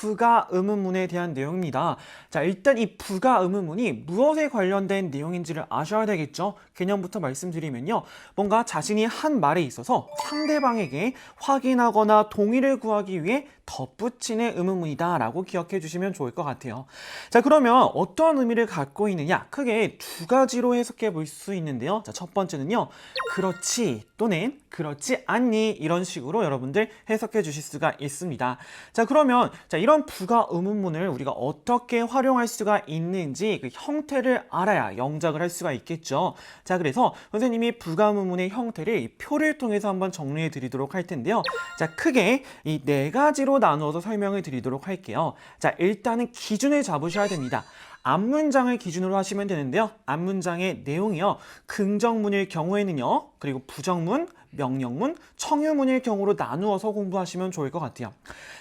부가 의문문에 대한 내용입니다. 자, 일단 이 부가 의문문이 무엇에 관련된 내용인지를 아셔야 되겠죠. 개념부터 말씀드리면요. 뭔가 자신이 한 말에 있어서 상대방에게 확인하거나 동의를 구하기 위해 덧붙이는 의문문이다 라고 기억해 주시면 좋을 것 같아요. 자, 그러면 어떤 의미를 갖고 있느냐? 크게 두 가지로 해석해 볼 수 있는데요. 자, 첫 번째는요. 그렇지 또는 그렇지 않니 이런 식으로 여러분들 해석해 주실 수가 있습니다. 자, 그러면 자, 이런 부가 의문문을 우리가 어떻게 활용할 수가 있는지 그 형태를 알아야 영작을 할 수가 있겠죠. 자, 그래서 선생님이 부가 의문문의 형태를 이 표를 통해서 한번 정리해 드리도록 할 텐데요. 자, 크게 이 네 가지로 나누어서 설명을 드리도록 할게요. 자, 일단은 기준을 잡으셔야 됩니다. 앞문장을 기준으로 하시면 되는데요. 앞문장의 내용이요. 긍정문일 경우에는요. 그리고 부정문, 명령문, 청유문일 경우로 나누어서 공부하시면 좋을 것 같아요.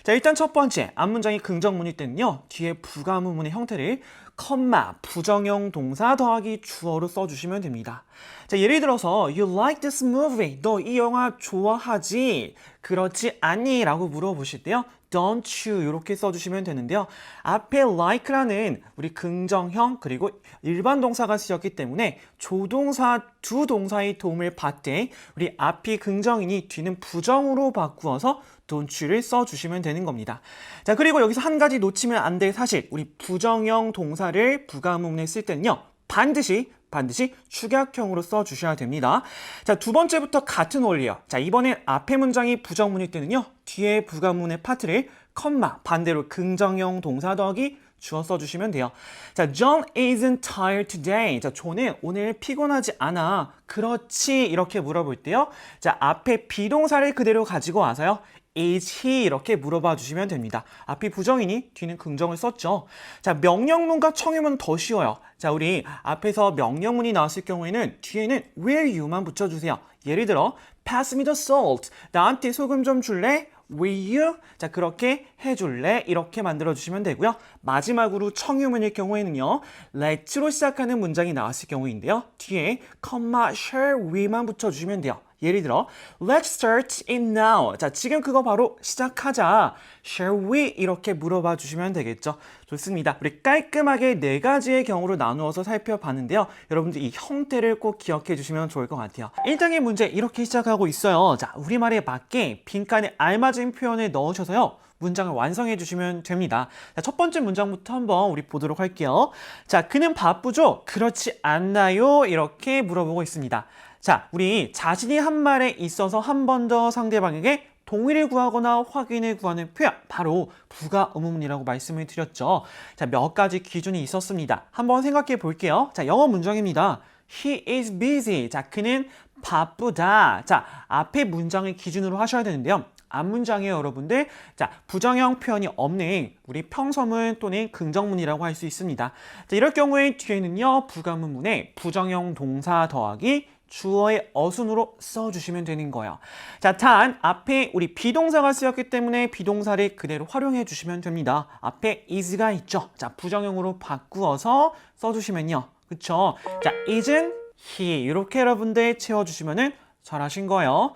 자, 일단 첫 번째, 앞문장이 긍정문일 때는요. 뒤에 부가문문의 형태를 컴마, 부정형 동사 더하기 주어로 써주시면 됩니다. 자, 예를 들어서 You like this movie. 너 이 영화 좋아하지? 그렇지 않니? 라고 물어보실 때요. Don't you 이렇게 써주시면 되는데요. 앞에 like라는 우리 긍정형 그리고 일반 동사가 쓰였기 때문에 조동사 두 동사의 도움을 받되 우리 앞이 긍정이니 뒤는 부정으로 바꾸어서 don't you를 써주시면 되는 겁니다. 자 그리고 여기서 한 가지 놓치면 안 될 사실 우리 부정형 동사를 부가문에 쓸 때는요. 반드시 반드시 축약형으로 써주셔야 됩니다. 자, 두 번째부터 같은 원리요. 자, 이번엔 앞에 문장이 부정문일 때는요. 뒤에 부가문의 파트를 컴마, 반대로 긍정형 동사 더하기 주어 써주시면 돼요. 자, John isn't tired today. 자, 존은 오늘 피곤하지 않아. 그렇지. 이렇게 물어볼 때요. 자, 앞에 비동사를 그대로 가지고 와서요. Is he 이렇게 물어봐 주시면 됩니다. 앞이 부정이니 뒤는 긍정을 썼죠. 자, 명령문과 청유문 더 쉬워요. 자, 우리 앞에서 명령문이 나왔을 경우에는 뒤에는 will you만 붙여주세요. 예를 들어, pass me the salt. 나한테 소금 좀 줄래? Will you? 자, 그렇게 해줄래? 이렇게 만들어 주시면 되고요. 마지막으로 청유문일 경우에는요. let'로 시작하는 문장이 나왔을 경우인데요. 뒤에 comma, shall we만 붙여주시면 돼요. 예를 들어, let's start it now. 자, 지금 그거 바로 시작하자. Shall we? 이렇게 물어봐 주시면 되겠죠. 좋습니다. 우리 깔끔하게 네 가지의 경우로 나누어서 살펴봤는데요. 여러분들 이 형태를 꼭 기억해 주시면 좋을 것 같아요. 1단계 문제 이렇게 시작하고 있어요. 자, 우리말에 맞게 빈칸에 알맞은 표현을 넣으셔서요. 문장을 완성해 주시면 됩니다. 자, 첫 번째 문장부터 한번 우리 보도록 할게요. 자, 그는 바쁘죠? 그렇지 않나요? 이렇게 물어보고 있습니다. 자, 우리 자신이 한 말에 있어서 한 번 더 상대방에게 동의를 구하거나 확인을 구하는 표현 바로 부가 의문문이라고 말씀을 드렸죠. 자, 몇 가지 기준이 있었습니다. 한번 생각해 볼게요. 자, 영어 문장입니다. He is busy. 자, 그는 바쁘다. 자, 앞에 문장을 기준으로 하셔야 되는데요. 앞 문장에 여러분들 자 부정형 표현이 없는 우리 평서문 또는 긍정문이라고 할 수 있습니다. 자 이럴 경우에 뒤에는요 부가문문에 부정형 동사 더하기 주어의 어순으로 써주시면 되는 거예요. 자, 단 앞에 우리 비동사가 쓰였기 때문에 비동사를 그대로 활용해 주시면 됩니다. 앞에 is가 있죠. 자, 부정형으로 바꾸어서 써주시면요. 그쵸? 자, isn't he 이렇게 여러분들 채워주시면은 잘하신 거예요.